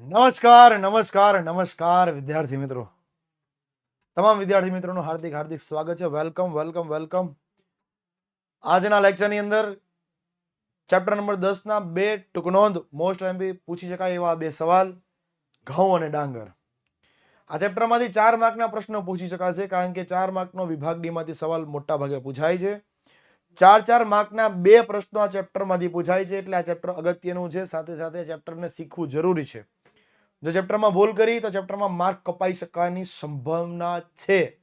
નમસ્કાર નમસ્કાર નમસ્કાર, વિદ્યાર્થી મિત્રો. તમામ વિદ્યાર્થી મિત્રોનું હાર્દિક હાર્દિક સ્વાગત છે. વેલકમ વેલકમ વેલકમ આજના લેક્ચરની અંદર ચેપ્ટર નંબર દસના બે ટૂંકનોંધ મોસ્ટ એમપી પૂછી શકાય એવા બે સવાલ, ઘઉં અને ડાંગર. આ ચેપ્ટરમાંથી ચાર માર્કના પ્રશ્નો પૂછી શકાશે કારણ કે ચાર માર્કનો વિભાગ ડીમાંથી સવાલ મોટા ભાગે પૂછાય છે. ચાર ચાર માર્કના બે પ્રશ્નો આ ચેપ્ટરમાંથી પૂછાય છે એટલે આ ચેપ્ટર અગત્યનું છે. સાથે સાથે ચેપ્ટરને શીખવું જરૂરી છે. જો ચેપ્ટરમાં ભૂલ કરી, તો ચેપ્ટરમાં માર્ક કપાઈ શકવાની સંભાવના છે.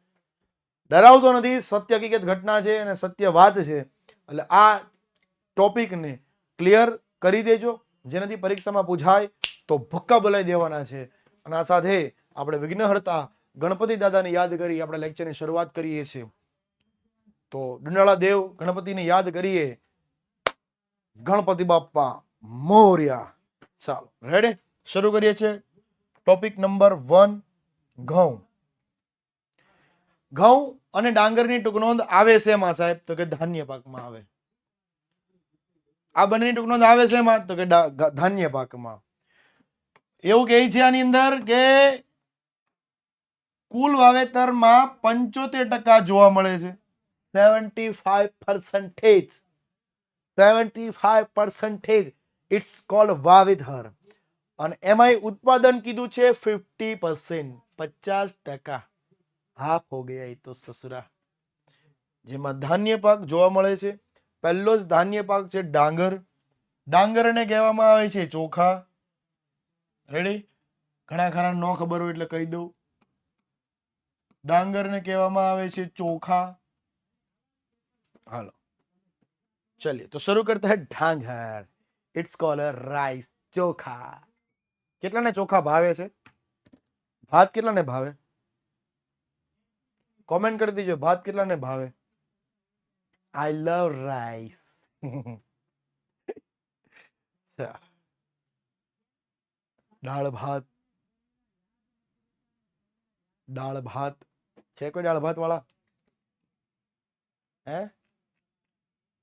ડરાવતો નથી, સત્ય હકીકત ઘટના છે અને સત્ય વાત છે. એટલે આ ટોપિકને ક્લિયર કરી દેજો. જેનાથી પરીક્ષામાં પૂછાય તો ભક્કા બોલાઈ દેવાના છે. અને આ સાથે આપણે વિઘ્નહર્તા ગણપતિ દાદાને યાદ કરી આપણે લેક્ચરની શરૂઆત કરીએ છીએ. તો ડુંડાળા દેવ ગણપતિને યાદ કરીએ. ગણપતિ બાપ્પા મોર્યા. ચાલો રેડે શરૂ કરીએ છીએ. ટોપિક નંબર વન ઘઉં. ઘઉં અને ડાંગરની ટૂંકનોંધ આવે એમાં સાહેબ? તો કે ધાન્ય પાકમાં આવે. આ બંનેની ટૂંકનોંધ આવે એમાં તો કે ધાન્ય પાકમાં. એવું કહે છે આની અંદર કે કુલ વાવેતરમાં પંચોતેર ટકા જોવા મળે છે. Seventy five percentage seventy five percentage it's called વાવેતર. અને એમાંય ઉત્પાદન કીધું છે ફિફ્ટી પર્સેન્ટ પચાસ ટકા. હાફ હો ગયા તો સસરા. જેમાં ધાન્ય પાક જોવા મળે છે. પહેલો જ ધાન્ય પાક છે ડાંગર. ડાંગરને કહેવામાં આવે છે ચોખા. રેડી ઘણા ખરા ન ખબર હોય એટલે કહી દઉં. ડાંગરને કહેવામાં આવે છે ચોખા. હાલો. ચલિए તો શરૂ કરતા હે ડાંગર ઇટ્સ કોલર રાઈસ ચોખા. કેટલાને ચોખા ભાવે છે? ભાત કેટલાને ભાવે? કોમેન્ટ કરી દેજો, ભાત કેટલાને ભાવે? આઈ લવ રાઈસ દાળ, ભાત. દાળ, ભાત. છે કોઈ દાળ, ભાત વાળા? હે?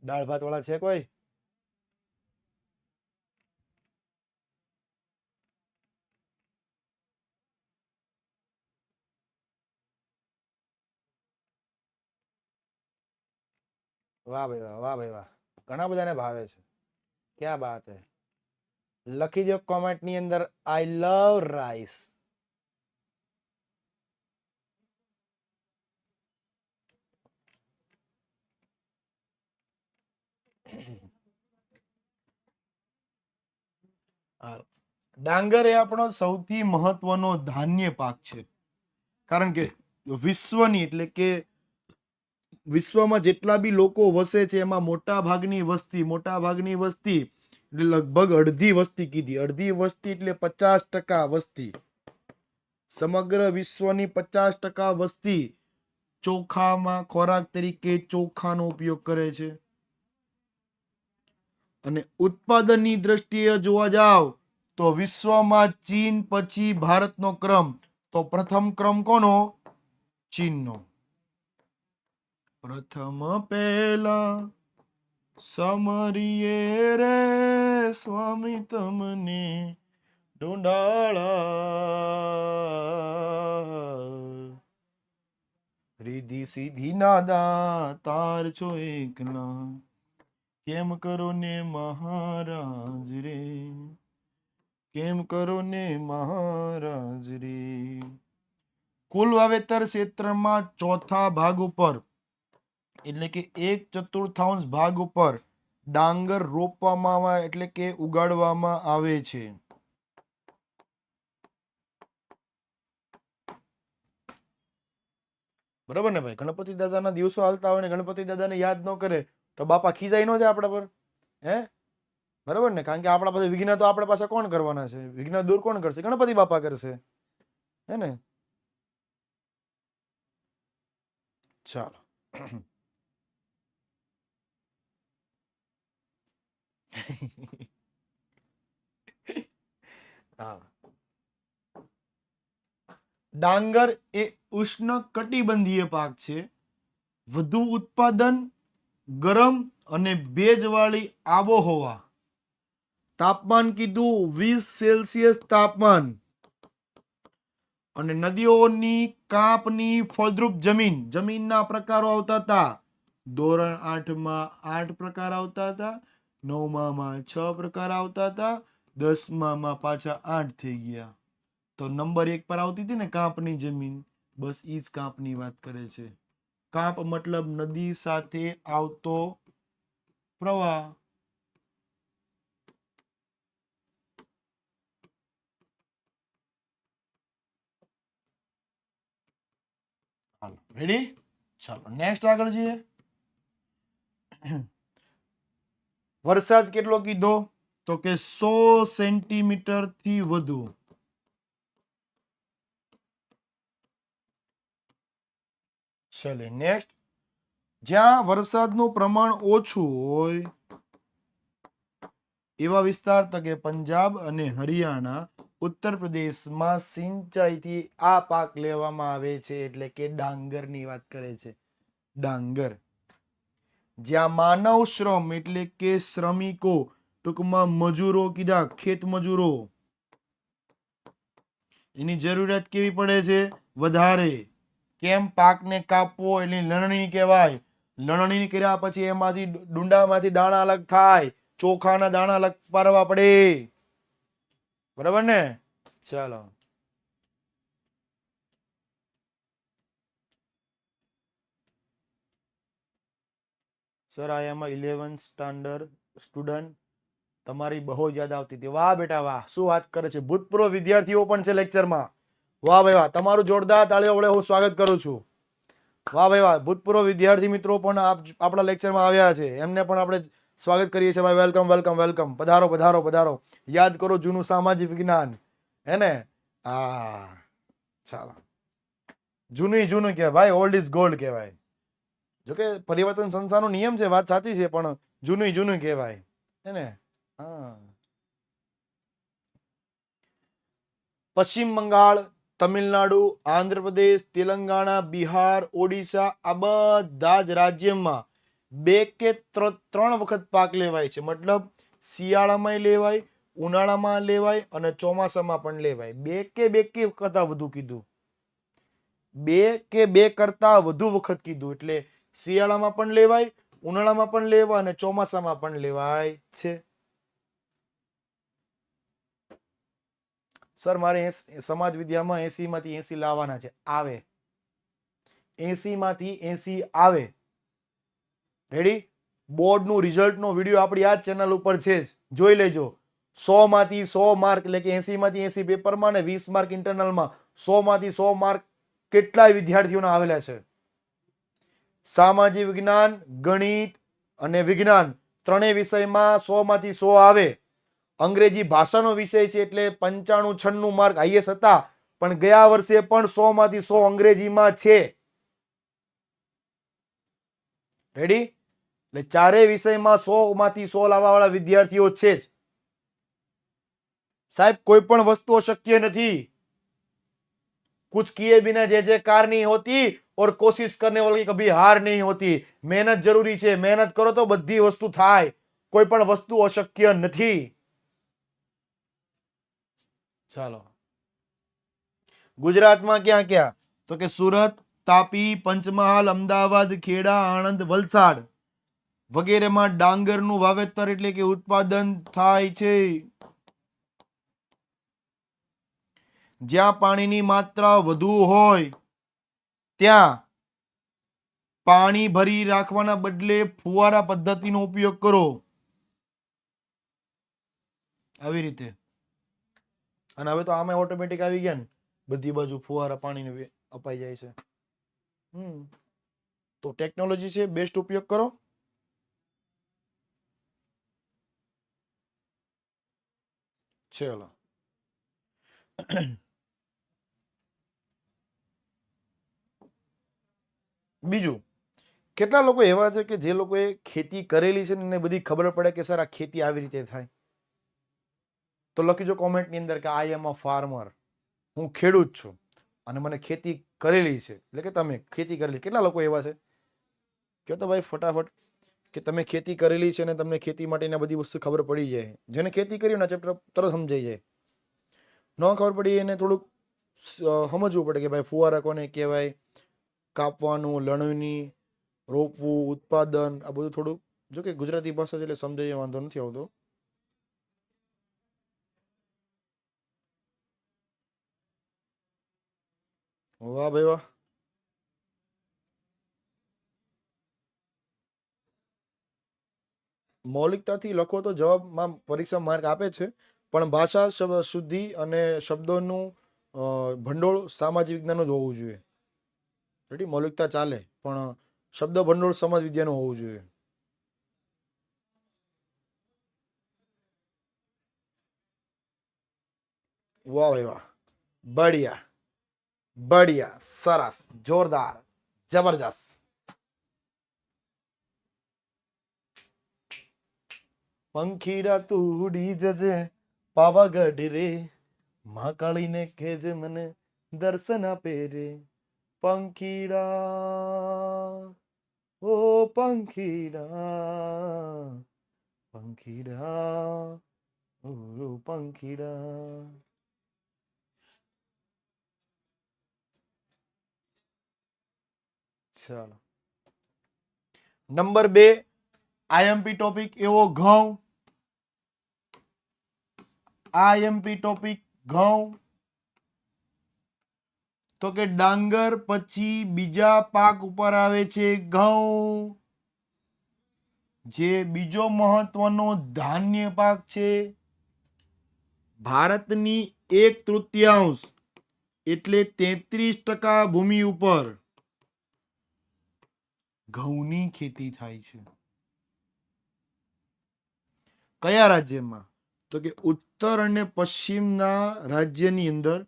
દાળ, ભાત વાળા છે કોઈ? વાહ ભાઈ વાહ વાહ ભાઈ વાહ. ઘણા બધાને ભાવે છે. ક્યાં બાત હે? લખી દો કોમેન્ટની અંદર આઈ લવ રાઈસ ડાંગર એ આપણો સૌથી મહત્વનો ધાન્ય પાક છે. કારણ કે વિશ્વની એટલે કે વિશ્વમાં જેટલા બી લોકો વસે છે, એમાં મોટા ભાગની વસ્તી મોટા ભાગની વસ્તી એટલે લગભગ અડધી વસ્તી કીધી. અડધી વસ્તી એટલે પચાસ ટકા વસ્તી. સમગ્ર વિશ્વની પચાસ ટકા વસ્તી ચોખામાં ખોરાક તરીકે ચોખાનો ઉપયોગ કરે છે. અને ઉત્પાદનની દ્રષ્ટિએ જોવા જાવ તો વિશ્વમાં ચીન પછી ભારતનો ક્રમ. તો પ્રથમ ક્રમ કોનો? ચીનનો. પ્રથમ પહેલા સમરીએ રે સ્વામી તમને ડુંડાળા. રીધિ સીધી નાદા, તાર છો એકલા કેમ કરો ને મહારાજ રે? કેમ કરો ને મહારાજ રે? કુલ વાવેતર ક્ષેત્રમાં ચોથા ભાગ ઉપર એટલે કે એક ચતુર્થાંશ ભાગ ઉપર ડાંગર રોપવામાં, એટલે કે ઉગાડવામાં આવે છે. બરાબર ને ભાઈ? ગણપતિ દાદાના દિવસો હાલતા હોય ને ગણપતિ દાદાને યાદ ન કરે, તો બાપા ખીજાઈ ન જાય આપણા પર. હે? બરાબર ને? કારણ કે આપણા પાસે વિઘ્ન તો આપણા પાસે કોણ કરવાના છે? વિઘ્ન દૂર કોણ કરશે? ગણપતિ બાપા કરશે. હે ને? ચાલો. ડાંગર એ ઉષ્ણ કટિબંધીય પાક છે. વધુ ઉત્પાદન, ગરમ અને ભેજવાળી આબોહવા. તાપમાન કીધું વીસ સેલ્સિયસ તાપમાન. અને નદીઓની કાપની ફળદ્રુપ જમીન. જમીનના પ્રકારો આવતા હતા. ધોરણ આઠમાં આઠ પ્રકાર આવતા હતા. નવમામાં છ પ્રકાર આવતા હતા, દસમામાં પાછા આઠ થઈ ગયા. તો નંબર એક પર આવતી હતી ને કાંપની જમીન, બસ ઈ જ કાંપની વાત કરે છે. કાંપ મતલબ નદી સાથે આવતો પ્રવાહ. રેડી ચાલો નેક્સ્ટ આગળ જઈએ. વરસાદ કેટલો કીધો? તો કે સો સેન્ટીમીટરથી વધુ. ચલે નેક્સ્ટ જ્યાં વરસાદનું પ્રમાણ ઓછું હોય એવા વિસ્તાર તો કે પંજાબ અને હરિયાણા ઉત્તર પ્રદેશમાં સિંચાઈથી આ પાક લેવામાં આવે છે એટલે કે ડાંગરની વાત કરે છે. ડાંગર. જ્યાં માનવ શ્રમ એટલે કે શ્રમિકો, ટૂંકમાં મજૂરો કીધા, ખેત મજૂરો. એની જરૂરિયાત કેવી પડે છે? વધારે. કેમ પાકને કાપવો એટલે લણણી કહેવાય. લણણી કર્યા પછી એમાંથી ડુંડામાંથી દાણા અલગ થાય. ચોખાના દાણા અલગ પાડવા પડે. બરાબર ને? ચાલો. Sir I am eleven standard student તમારી બહુ યાદ આવતી હતી. વાહ બેટા વાહ. શું વાત કરે છે? ભૂતપૂર્વ વિદ્યાર્થીઓ પણ છે લેક્ચરમાં વાહ ભાઈ વાહ. તમારું જોરદાર તાળીઓ વડે હું સ્વાગત કરું છું. વાહ ભાઈ વાહ. ભૂતપૂર્વ વિદ્યાર્થી મિત્રો પણ આપ આપણા લેક્ચરમાં આવ્યા છે. એમને પણ આપણે સ્વાગત કરીએ છીએ ભાઈ. વેલકમ વેલકમ વેલકમ પધારો પધારો પધારો. યાદ કરો જૂનું સામાજિક વિજ્ઞાન. હે ને? હા ચાલો. જૂનું જૂનું કહેવાય. ઓલ્ડ ઇઝ ગોલ્ડ કહેવાય. જોકે પરિવર્તન સંસ્થાનો નિયમ છે, વાત સાચી છે, પણ જૂનું જૂનું કહેવાય. હે ને? હા. પશ્ચિમ બંગાળ, તમિલનાડુ, આંધ્રપ્રદેશ, તેલંગાણા, બિહાર, ઓડિશા, આ બધા જ રાજ્યમાં બે કે ત્ર- ત્રણ વખત પાક લેવાય છે. મતલબ શિયાળામાં લેવાય, ઉનાળામાં લેવાય અને ચોમાસામાં પણ લેવાય. બે કે બે કે કરતા વધુ કીધું. બે કે બે કરતા વધુ વખત કીધું. એટલે શિયાળામાં પણ લેવાય, ઉનાળામાં પણ લેવાય અને ચોમાસામાં પણ લેવાય છે. સર, મારે સમાજ વિદ્યામાં એસી માંથી એસી લાવવાના છે. આવે. એસી માંથી એસી આવે. રેડી બોર્ડનું રિઝલ્ટનો વીડિયો આપણી આ ચેનલ ઉપર છે જ. જોઈ લેજો. સો માંથી સો માર્ક, એટલે કે એસી માંથી એસી પેપરમાં ને વીસ માર્ક ઇન્ટરનલમાં સો માંથી સો માર્ક કેટલાય વિદ્યાર્થીઓના આવેલા છે. સામાજિક વિજ્ઞાન, ગણિત અને વિજ્ઞાન ત્રણેય વિષયમાં સો માંથી સો આવે. અંગ્રેજી ભાષાનો વિષય છે એટલે પંચાણું છન્નું માર્ક હાઈએસ હતા, પણ ગયા વર્ષે પણ સો માંથી સો અંગ્રેજીમાં છે. રેડી એટલે ચારેય વિષયમાં સો માંથી સો લાવવાવાળા વિદ્યાર્થીઓ છે જ. સાહેબ, કોઈ પણ વસ્તુ અશક્ય નથી. कुछ किए बिना जय जयकार नहीं होती और कोशिश करने वालों की कभी हार नहीं होती મહેનત જરૂરી છે મહેનત કરો તો બધી વસ્તુ થાય કોઈ પણ વસ્તુ અશક્ય નથી ચાલો ગુજરાતમાં ક્યાં ક્યાં તો કે સુરત તાપી પંચમહાલ અમદાવાદ ખેડા આણંદ વલસાડ વગેરેમાં ડાંગરનું વાવેતર એટલે કે ઉત્પાદન થાય છે જ્યાં પાણીની માત્રા વધુ હોય, ત્યાં પાણી ભરી રાખવાના બદલે ફુવારા પદ્ધતિનો ઉપયોગ કરો. આવી રીતે. અને હવે તો આમાં ઓટોમેટિક આવી ગયા ને, બધી બાજુ ફુવારા પાણીને અપાઈ જાય છે. હમ. તો ટેકનોલોજી છે બેસ્ટ ઉપયોગ કરો. ચલો. બીજું, કેટલા લોકો એવા છે કે જે લોકોએ ખેતી કરેલી છે ને એને બધી ખબર પડે કે સર આ ખેતી આવી રીતે થાય? તો લખીજો કોમેન્ટની અંદર કે આઈ એમ અ ફાર્મર હું ખેડૂત છું અને મને ખેતી કરેલી છે. એટલે કે તમે ખેતી કરેલી. કેટલા લોકો એવા છે? કહો તો ભાઈ ફટાફટ કે તમે ખેતી કરેલી છે ને તમને ખેતી માટેની બધી વસ્તુ ખબર પડી જાય. જેને ખેતી કરી ને ચેપ્ટર તરત સમજાઈ જાય. ન ખબર પડી એને થોડુંક સમજવું પડે કે ભાઈ ફુવારા કોને કહેવાય? કાપવાનું, લણણી, રોપવું, ઉત્પાદન, આ બધું થોડુંક, જો કે ગુજરાતી ભાષા છે એટલે સમજાય વાંધો નથી આવતો. વાહ ભાઈ વાહ. મૌલિકતાથી લખો તો જવાબમાં પરીક્ષા માર્ક આપે છે, પણ ભાષા શુદ્ધિ અને શબ્દોનું ભંડોળ સામાજિક વિજ્ઞાનનું જ હોવું જોઈએ. રેડી મૌલિકતા ચાલે, પણ શબ્દ ભંડોળ સમાજ વિદ્યાનું હોવું જોઈએ. વાહ ભાઈ વાહ. બઢિયા. બઢિયા. સરસ. જોરદાર. જબરજસ્ત. પંખીડા તું ઉડી જજે, પાવાગઢ રે. મહાકાળીને કહેજે, મને દર્શન આપે રે. પંખીડા ઓ પંખીડા પંખીડા ઓ પંખીડા ચાલો નંબર બે આઈએમપી ટોપિક એવો ઘઉં આઈએમપી ટોપિક ઘઉં તો કે ડાંગર પછી બીજા પાક ઉપર આવે છે ઘઉં. જે બીજો મહત્વનો ધાન્ય પાક છે ભારતની એક તૃતીયાંશ એટલે તેત્રીસ ટકા ભૂમિ ઉપર ઘઉંની ખેતી થાય છે. કયા રાજ્યમાં? તો કે ઉત્તર અને પશ્ચિમના રાજ્યની અંદર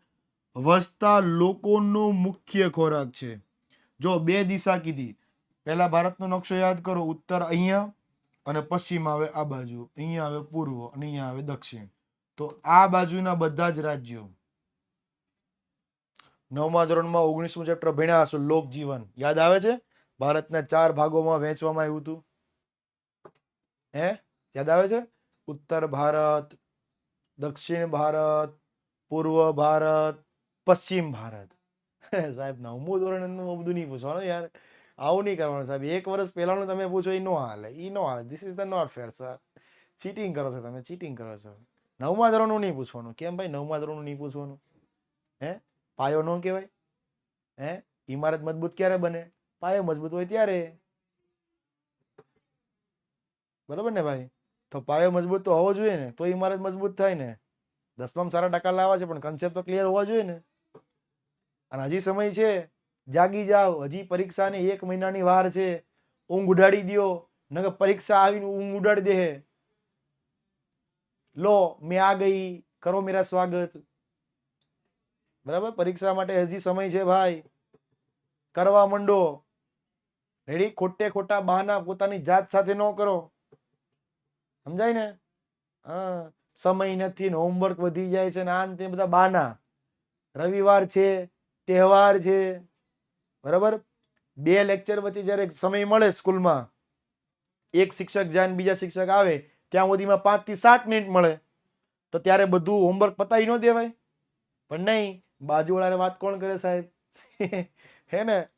વસતા લોકોનો મુખ્ય ખોરાક છે. જો બે દિશા કીધી, પહેલા ભારતનો નકશો યાદ કરો, ઉત્તર અહીંયા અને પશ્ચિમ આવે આ બાજુ, અહીંયા આવે પૂર્વ અને અહીંયા આવે દક્ષિણ. તો આ બાજુના બધા જ રાજ્યો. નવમા ધોરણમાં ઓગણીસમું ચેપ્ટર ભણ્યા હશો, લોકજીવન. યાદ આવે છે? ભારતના ચાર ભાગોમાં વહેંચવામાં આવ્યું હતું. હે? યાદ આવે છે? ઉત્તર ભારત, દક્ષિણ ભારત, પૂર્વ ભારત પશ્ચિમ ભારત. સાહેબ, નવમું ધોરણ બધું નહીં પૂછવાનું યાર. આવું નહીં કરવાનું સાહેબ. એક વર્ષ પહેલાનું તમે પૂછો એ નો હાલે એ નો હાલે. This is the not fair sir cheating કરો છો તમે ચીટિંગ કરો છો. નવમા ધોરણનું નહીં પૂછવાનું. કેમ ભાઈ નવમા ધોરણનું નહીં પૂછવાનું? હે? પાયો ન કહેવાય? હે? ઇમારત મજબૂત ક્યારે બને? પાયો મજબૂત હોય ત્યારે. બરોબર ને ભાઈ? તો પાયો મજબૂત તો હોવો જોઈએ ને, તો ઇમારત મજબૂત થાય ને. દસમામાં સારા ટકા લાવવા છે, પણ કન્સેપ્ટ તો ક્લિયર હોવા જોઈએ ને. અને હજી સમય છે. જાગી જાઓ. હજી પરીક્ષાને એક મહિનાની વાર છે. ઊંઘ ઉડાડી દ્યો. નકર પરીક્ષા આવીને ઊંઘ ઉડાડી દે લો, મેં આ ગઈ. કરો મેરા સ્વાગત. બરાબર? પરીક્ષા માટે હજી સમય છે ભાઈ. કરવા માંડો. રેડી? ખોટે ખોટા બહાના પોતાની જાત સાથે ન કરો. સમજાય ને? હા. સમય નથી ને હોમવર્ક વધી જાય છે ને આ તે બધા બહાના. રવિવાર છે. તહેવાર છે. બરાબર? બે લેક્ચર વચ્ચે જ્યારે સમય મળે સ્કૂલમાં, એક શિક્ષક જાય બીજા શિક્ષક આવે, ત્યાં સુધીમાં પાંચથી સાત મિનિટ મળે. તો ત્યારે બધું હોમવર્ક પતાવી ન દેવાય. પણ નહીં, બાજુવાળાને વાત કોણ કરે સાહેબ? હે ને?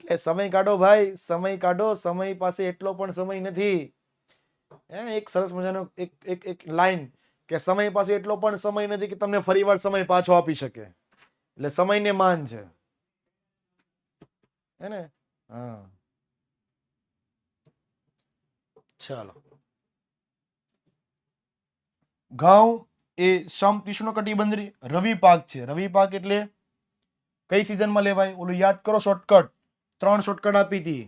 એટલે સમય કાઢો ભાઈ, સમય કાઢો, સમય પાસે એટલો પણ સમય નથી. હે, એક સરસ મજાનો એક એક એક લાઈન કે સમય પાસે એટલો પણ સમય નથી કે તમને ફરીવાર સમય પાછો આપી શકે. એટલે સમયને માન છે. હે ને? હા. ચાલો. ઘઉં એ સમ કટિબંધી રવિ પાક છે. રવિ પાક એટલે કઈ સિઝનમાં લેવાય? ઓલું યાદ કરો શોર્ટકટ ત્રણ શોર્ટકટ આપી હતી.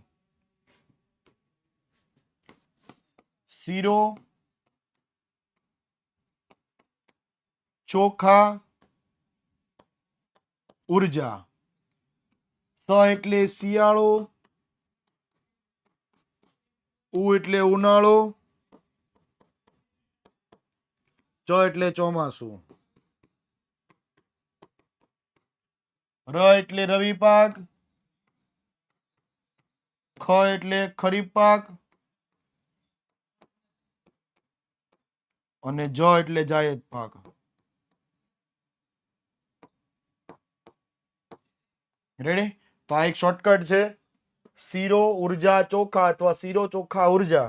શીરો ચોખા ઊર્જા. સ એટલે શિયાળો, ઉ એટલે ઉનાળો, ચ એટલે ચોમાસું. ર એટલે રવિ પાક, ખ એટલે ખરીફ પાક, અને જ એટલે જાયદ પાક. રેડી તો આ એક શોર્ટકટ છે. શીરો ઊર્જા ચોખા અથવા શીરો ચોખા ઊર્જા.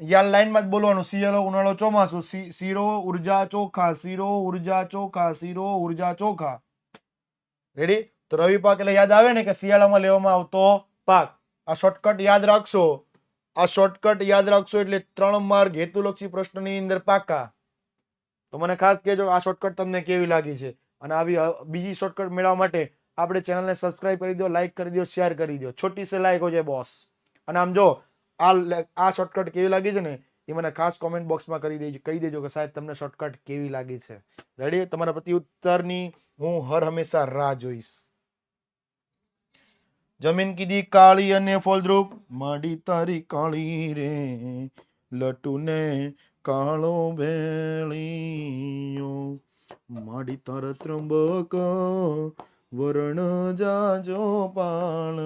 યાર લાઈનમાં જ બોલવાનું. શિયાળો ઉનાળો ચોમાસું. શીરો ઊર્જા ચોખા, શીરો ઊર્જા ચોખા, શીરો ઊર્જા ચોખા. રેડી તો રવિ પાક એટલે યાદ આવે ને કે શિયાળામાં લેવામાં આવતો પાક. આ શોર્ટકટ યાદ રાખશો. આ શોર્ટકટ યાદ રાખશો એટલે ત્રણ માર્ગ હેતુલક્ષી પ્રશ્નની અંદર પાકા. તો મને ખાસ કહેજો, આ શોર્ટકટ તમને કેવી લાગી છે? અને આવી બીજી શોર્ટકટ મેળવવા માટે આપણે ચેનલને સબસ્ક્રાઇબ કરી દો લાઈક કરી દો શેર કરી દો. છોટી સે લાઈક હો બોસ અને આમ જો, આ આ શોર્ટકટ કેવી લાગી છે ને, એ મને ખાસ કોમેન્ટ બોક્સમાં કરી દેજો, કહી દેજો કે સાહેબ તમને શોર્ટકટ કેવી લાગી છે. રેડી તમારા પ્રતિ ઉત્તરની હું હર હંમેશા રાહ જોઈશ. જમીન કીધી કાળી અને ફળદ્રુપ માડી તારી કાળી રે, લટુને કાળો ભેળિયો. માડી તાર ત્રંબક વરણ જાજો પાણ.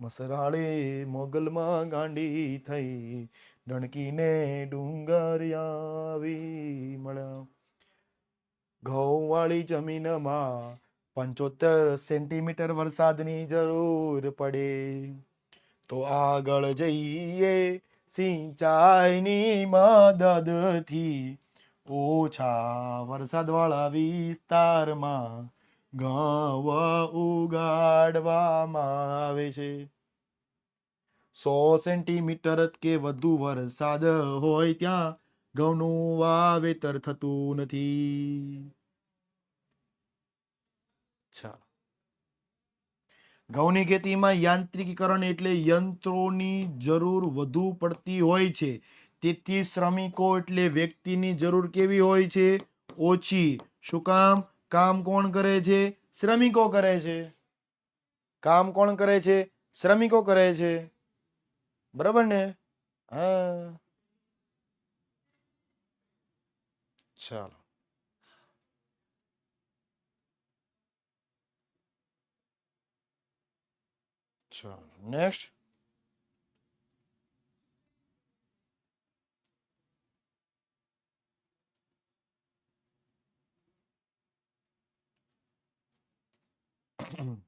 મસરાળે મોગલમાં ગાંડી થઈ. ડણકીને ડુંગર આવી મળ્યા. ઘઉંવાળી જમીનમાં પંચોતેર સેન્ટીમીટર વરસાદની જરૂર પડે. તો આગળ જઈએ સિંચાઈની મદદથી. ઓછા વરસાદવાળા વિસ્તારમાં ઘઉં ઉગાડવામાં આવે છે. સો સેન્ટીમીટર કે વધુ વરસાદ હોય ત્યાં ઘઉંનું વાવેતર થતું નથી. ઘઉંની ખેતીમાં યાંત્રિકીકરણ એટલે યંત્રોની જરૂર વધુ પડતી હોય છે. તેથી શ્રમિકો એટલે વ્યક્તિની જરૂર કેવી હોય છે? ઓછી. શું કામ? કામ કોણ કરે છે? શ્રમિકો કરે છે. કામ કોણ કરે છે? શ્રમિકો કરે છે. બરાબર ને? હા. ચાલો. ચાલો નેક્સ્ટ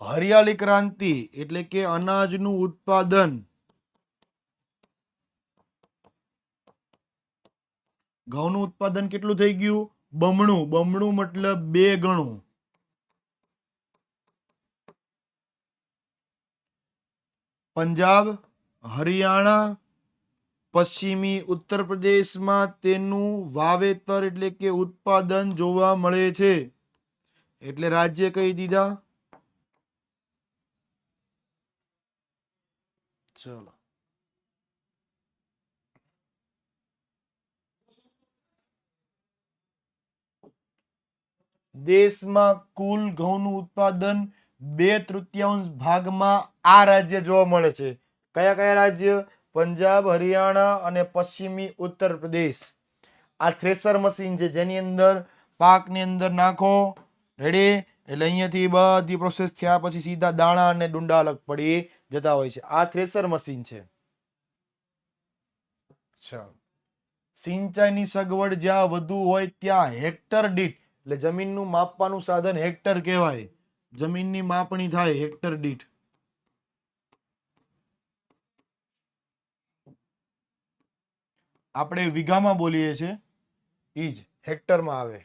હરિયાળી ક્રાંતિ એટલે કે અનાજનું ઉત્પાદન. ઘઉંનું ઉત્પાદન કેટલું થઈ ગયું? બમણું. બમણું મતલબ બે ગણું. પંજાબ, હરિયાણા, પશ્ચિમી ઉત્તર પ્રદેશમાં તેનું વાવેતર એટલે કે ઉત્પાદન જોવા મળે છે. એટલે રાજ્ય કહી દીધા? ચલો. દેશમાં કુલ ઘઉંનું ઉત્પાદન બે તૃતીયાંશ ભાગમાં આ રાજ્ય જોવા મળે છે. કયા કયા રાજ્ય? પંજાબ હરિયાણા અને પશ્ચિમી ઉત્તર પ્રદેશ. આ થ્રેસર મશીન છે જેની અંદર પાકની અંદર નાખો. રેડી એટલે અહીંયાથી બધી પ્રોસેસ થયા પછી સીધા દાણા અને ડુંડા અલગ પડી જતા હોય છે. આ થ્રેસર મશીન છે. સિંચાઈની સગવડ જ્યાં વધુ હોય ત્યાં હેક્ટર દીઠ, એટલે જમીનનું માપવાનું સાધન હેક્ટર કહેવાય. જમીનની માપણી થાય હેક્ટર દીઠ. આપણે વીઘામાં બોલીએ છીએ. ઈજ હેક્ટરમાં આવે.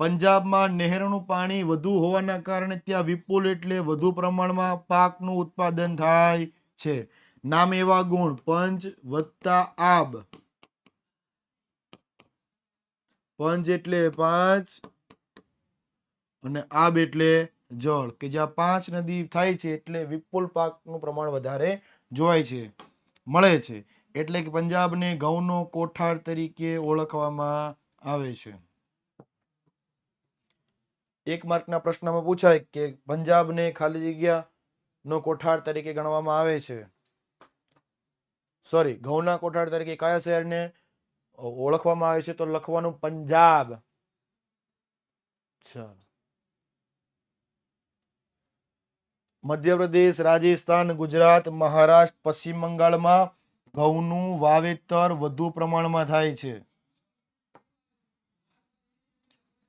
પંજાબમાં નહેરનું પાણી વધુ હોવાના કારણે ત્યાં વિપુલ એટલે વધુ પ્રમાણમાં પાકનું ઉત્પાદન થાય છે. નામ એવા ગુણ, પંચ વત્તા આબ. પંચ એટલે પાંચ અને આબ એટલે જળ, કે જ્યાં પાંચ નદી થાય છે એટલે વિપુલ પાકનું પ્રમાણ વધારે જોવાય છે, મળે છે. એટલે કે પંજાબને ઘઉંનો કોઠાર તરીકે ઓળખવામાં આવે છે. એક માર્કના પ્રશ્નમાં પૂછાય કે પંજાબને ખાલી જગ્યા નો કોઠાર તરીકે ગણવામાં આવે છે. સોરી ઘઉંના કોઠાર તરીકે કયા શહેરને ઓળખવામાં આવે છે? તો લખવાનું પંજાબ. મધ્યપ્રદેશ, રાજસ્થાન, ગુજરાત, મહારાષ્ટ્ર, પશ્ચિમ બંગાળમાં ઘઉંનું વાવેતર વધુ પ્રમાણમાં થાય છે.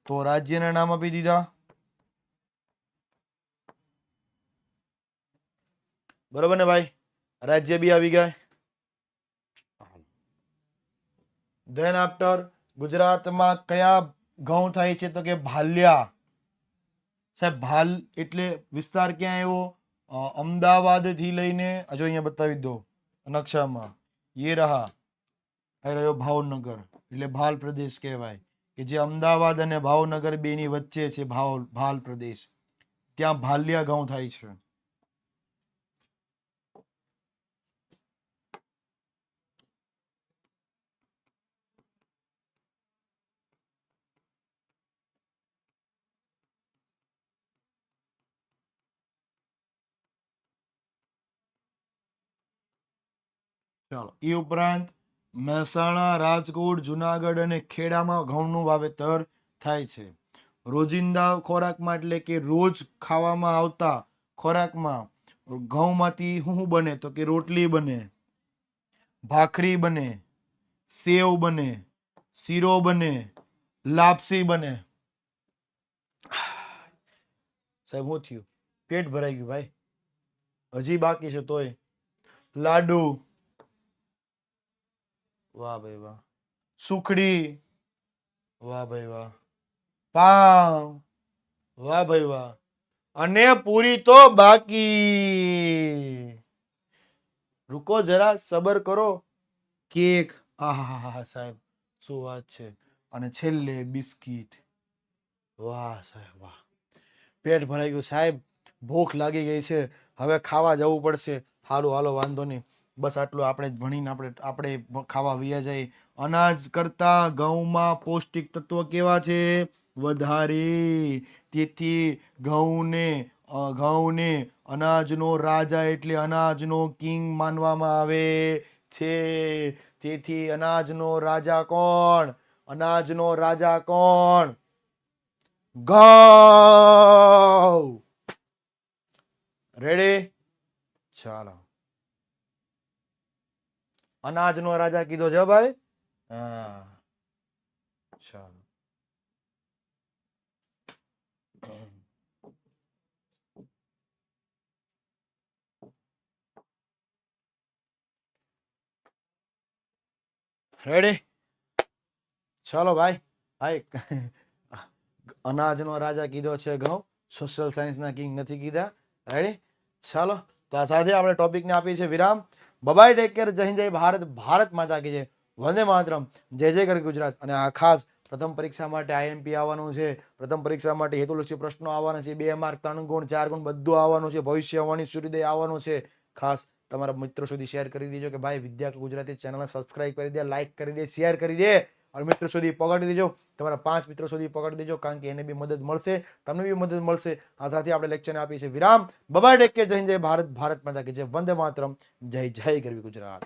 તો રાજ્યના નામ આપી દીધા. બરોબર ને ભાઈ? રાજ્ય બી આવી ગયા. ધેન આફ્ટર ગુજરાતમાં કયા ઘઉં થાય છે તો કે ભાલ્યા? સાહેબ, ભાલ એટલે વિસ્તાર ક્યાં એવો અમદાવાદથી લઈને હજુ અહીંયા બતાવી દો, નકશામાં એ રહા રહ્યો ભાવનગર, એટલે ભાલ પ્રદેશ કહેવાય. કે જે અમદાવાદ અને ભાવનગર બેની વચ્ચે છે ભાવ, ભાલ પ્રદેશ. ત્યાં ભાલિયા ઘઉં થાય છે. ચાલો. એ ઉપરાંત મહેસાણા, રાજકોટ, જુનાગઢ અને ખેડામાં ઘઉંનું વાવેતર થાય છે. રોજિંદા ખોરાકમાં એટલે કે રોજ ખાવામાં આવતા ખોરાકમાં ઘઉંમાંથી શું બને? તો કે રોટલી બને, ભાખરી બને, સેવ બને, શીરો બને, લાપસી બને. સાહેબ શું થયું? પેટ ભરાઈ ગયું ભાઈ. હજી બાકી છે તોય. લાડુ વાહ ભાઈ વાહ. સુખડી. વાહ ભાઈ વાહ. પાવ. વાહ ભાઈ વાહ. અને પૂરી તો બાકી. રૂકો જરા સબર કરો. કેક. આહાહા સાહેબ. શું વાત છે? અને છેલ્લે બિસ્કિટ. વાહ સાહેબ વાહ. પેટ ભરાઈ ગયું. સાહેબ ભૂખ લાગી ગઈ છે. હવે ખાવા જવું પડશે. હાલો હાલો વાંધો નહીં. બસ આટલું આપણે જ ભણીને આપણે આપણે ખાવા વયા જાય. અનાજ કરતા ઘઉંમાં પૌષ્ટિક તત્વ કેવા છે? વધારે. તેથી ઘઉંને ઘઉંને અનાજનો રાજા એટલે અનાજનો કિંગ માનવામાં આવે છે. તેથી અનાજનો રાજા કોણ? અનાજનો રાજા કોણ? ઘઉં. રેડી ચાલો. અનાજનો રાજા કીધો છે, ભાઈ. ચાલો. રેડી ચાલો, ભાઈ. ભાઈ, અનાજનો રાજા કીધો છે, ઘઉં. સોશિયલ સાયન્સના કિંગ નથી કીધા. રેડી ચાલો. તો સાથે આપણે ટોપિકને આપીએ છીએ વિરામ. બબાઈ ટેક કેર જય જય ભારત ભારત માતા જય. વંદે માતરમ, જય જય કરી ગુજરાત. અને આ ખાસ પ્રથમ પરીક્ષા માટે આઈએમપી આવવાનું છે. પ્રથમ પરીક્ષા માટે હેતુલક્ષી પ્રશ્નો આવવાના છે. બે માર્ક, ત્રણ ગુણ, ચાર ગુણ બધું આવવાનું છે. ભવિષ્યવાણી સૂર્યોદય આવવાનું છે. ખાસ તમારા મિત્રો સુધી શેર કરી દેજો કે ભાઈ વિદ્યા ગુજરાતી ચેનલને સબસ્ક્રાઇબ કરી દે લાઈક કરી દે શેર કરી દે. અને મિત્રો સુધી પકડી દેજો. તમારા પાંચ મિત્રો સુધી પકડી દેજો, કારણ કે એને બી મદદ મળશે, તમને બી મદદ મળશે. આ સાથે આપણે લેક્ચરને આપીએ છીએ વિરામ. બબાય ટેક કે જય જય ભારત ભારત માતા કે જય. વંદે માતરમ. જય જય ગરવી ગુજરાત.